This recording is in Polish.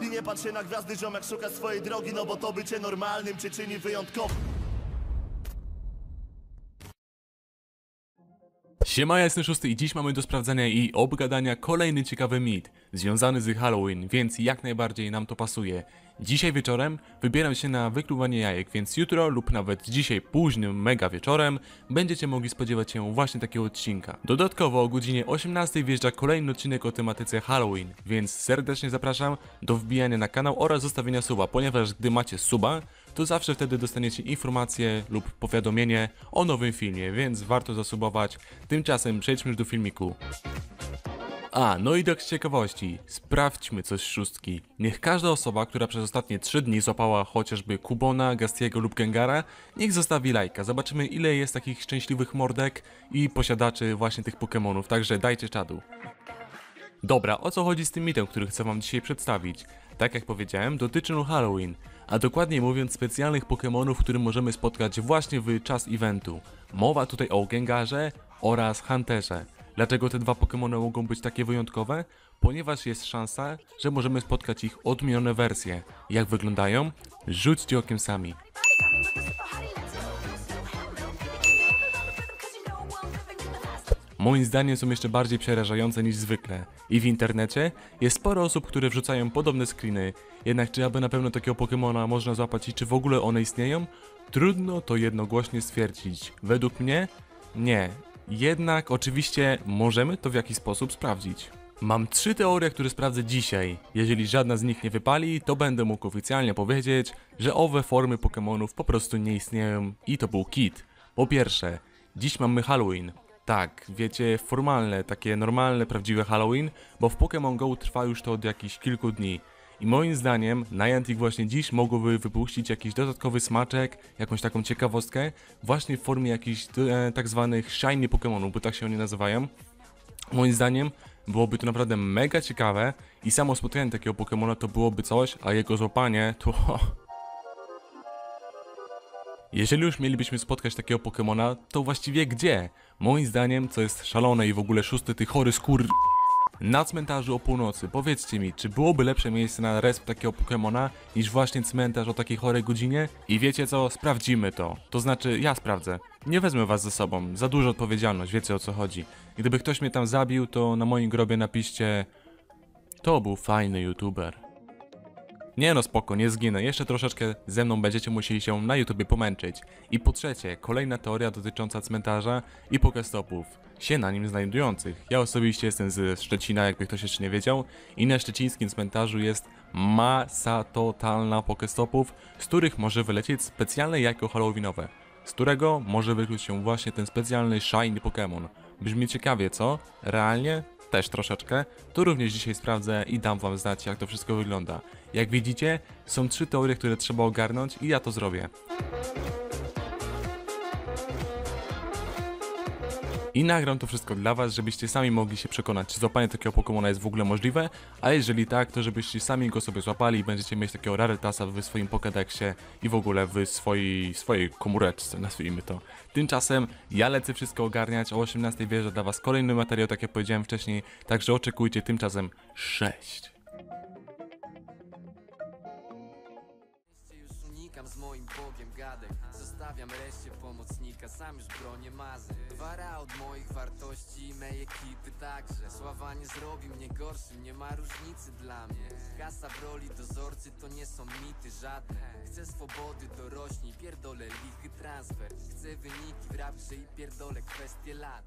I nie patrz się na gwiazdy, ziomek szuka swojej drogi No bo to bycie normalnym cię czyni wyjątkowym Siema, ja jestem Szósty i dziś mamy do sprawdzenia i obgadania kolejny ciekawy mit związany z Halloween, więc jak najbardziej nam to pasuje. Dzisiaj wieczorem wybieram się na wykluwanie jajek, więc jutro lub nawet dzisiaj późnym mega wieczorem będziecie mogli spodziewać się właśnie takiego odcinka. Dodatkowo o godzinie 18 wjeżdża kolejny odcinek o tematyce Halloween, więc serdecznie zapraszam do wbijania na kanał oraz zostawienia suba, ponieważ gdy macie suba, to zawsze wtedy dostaniecie informację lub powiadomienie o nowym filmie, więc warto zasubować. Tymczasem przejdźmy już do filmiku. A, no i tak z ciekawości, sprawdźmy coś z szóstki. Niech każda osoba, która przez ostatnie 3 dni złapała chociażby Kubona, Gastiego lub Gengara, niech zostawi lajka. Zobaczymy ile jest takich szczęśliwych mordek i posiadaczy właśnie tych Pokémonów, także dajcie czadu. Dobra, o co chodzi z tym mitem, który chcę wam dzisiaj przedstawić? Tak jak powiedziałem, dotyczy on Halloween, a dokładniej mówiąc specjalnych Pokémonów, które możemy spotkać właśnie w czas eventu. Mowa tutaj o Gengarze oraz Hunterze. Dlaczego te dwa Pokémony mogą być takie wyjątkowe? Ponieważ jest szansa, że możemy spotkać ich odmienione wersje. Jak wyglądają? Rzućcie okiem sami. Moim zdaniem są jeszcze bardziej przerażające niż zwykle. I w internecie jest sporo osób, które wrzucają podobne screeny. Jednak czy aby na pewno takiego Pokemona można złapać i czy w ogóle one istnieją? Trudno to jednogłośnie stwierdzić. Według mnie nie. Jednak oczywiście możemy to w jakiś sposób sprawdzić. Mam trzy teorie, które sprawdzę dzisiaj. Jeżeli żadna z nich nie wypali, to będę mógł oficjalnie powiedzieć, że owe formy Pokémonów po prostu nie istnieją i to był kit. Po pierwsze, dziś mamy Halloween. Tak, wiecie, formalne, takie normalne, prawdziwe Halloween, bo w Pokémon Go trwa już to od jakichś kilku dni. I moim zdaniem Niantic właśnie dziś mogłoby wypuścić jakiś dodatkowy smaczek, jakąś taką ciekawostkę, właśnie w formie jakichś e, tak zwanych shiny Pokémonów, bo tak się oni nazywają. Moim zdaniem byłoby to naprawdę mega ciekawe i samo spotkanie takiego Pokémona to byłoby coś, a jego złapanie to... Jeżeli już mielibyśmy spotkać takiego Pokemona, to właściwie gdzie? Moim zdaniem, co jest szalone i w ogóle szósty ty chory skór... Na cmentarzu o północy, powiedzcie mi, czy byłoby lepsze miejsce na resp takiego Pokemona niż właśnie cmentarz o takiej chorej godzinie? I wiecie co, sprawdzimy to. To znaczy, ja sprawdzę. Nie wezmę was ze sobą, za duża odpowiedzialność, wiecie o co chodzi. Gdyby ktoś mnie tam zabił, to na moim grobie napiszcie... To był fajny youtuber. Nie no spoko, nie zginę, jeszcze troszeczkę ze mną będziecie musieli się na YouTubie pomęczyć. I po trzecie, kolejna teoria dotycząca cmentarza i pokestopów, się na nim znajdujących. Ja osobiście jestem ze Szczecina, jakby ktoś jeszcze nie wiedział, i na szczecińskim cmentarzu jest masa totalna pokestopów, z których może wylecieć specjalne jajko halloweenowe, z którego może wykluć się właśnie ten specjalny shiny Pokémon. Brzmi ciekawie, co? Realnie? Też troszeczkę, to również dzisiaj sprawdzę i dam wam znać jak to wszystko wygląda. Jak widzicie, są trzy teorie, które trzeba ogarnąć i ja to zrobię. I nagram to wszystko dla was, żebyście sami mogli się przekonać, czy złapanie takiego Pokemona jest w ogóle możliwe, a jeżeli tak, to żebyście sami go sobie złapali i będziecie mieć takiego rarytasa w swoim Pokédexie i w ogóle w swojej, swojej komóreczce, nazwijmy to. Tymczasem ja lecę wszystko ogarniać, o 18 wierzę dla was kolejny materiał, tak jak powiedziałem wcześniej, także oczekujcie tymczasem 6. już unikam z moim Bogiem gadek. Zostawiam reszcie pomocnika, sam już bronię mazy. Wara od moich wartości, me ekipy także. Sława nie zrobi mnie gorszym, nie ma różnicy dla mnie. Kasa broli, dozorcy to nie są mity żadne. Chcę swobody, dorośnij, pierdolę lichy transfer. Chcę wyniki w rapce i pierdolę kwestie lat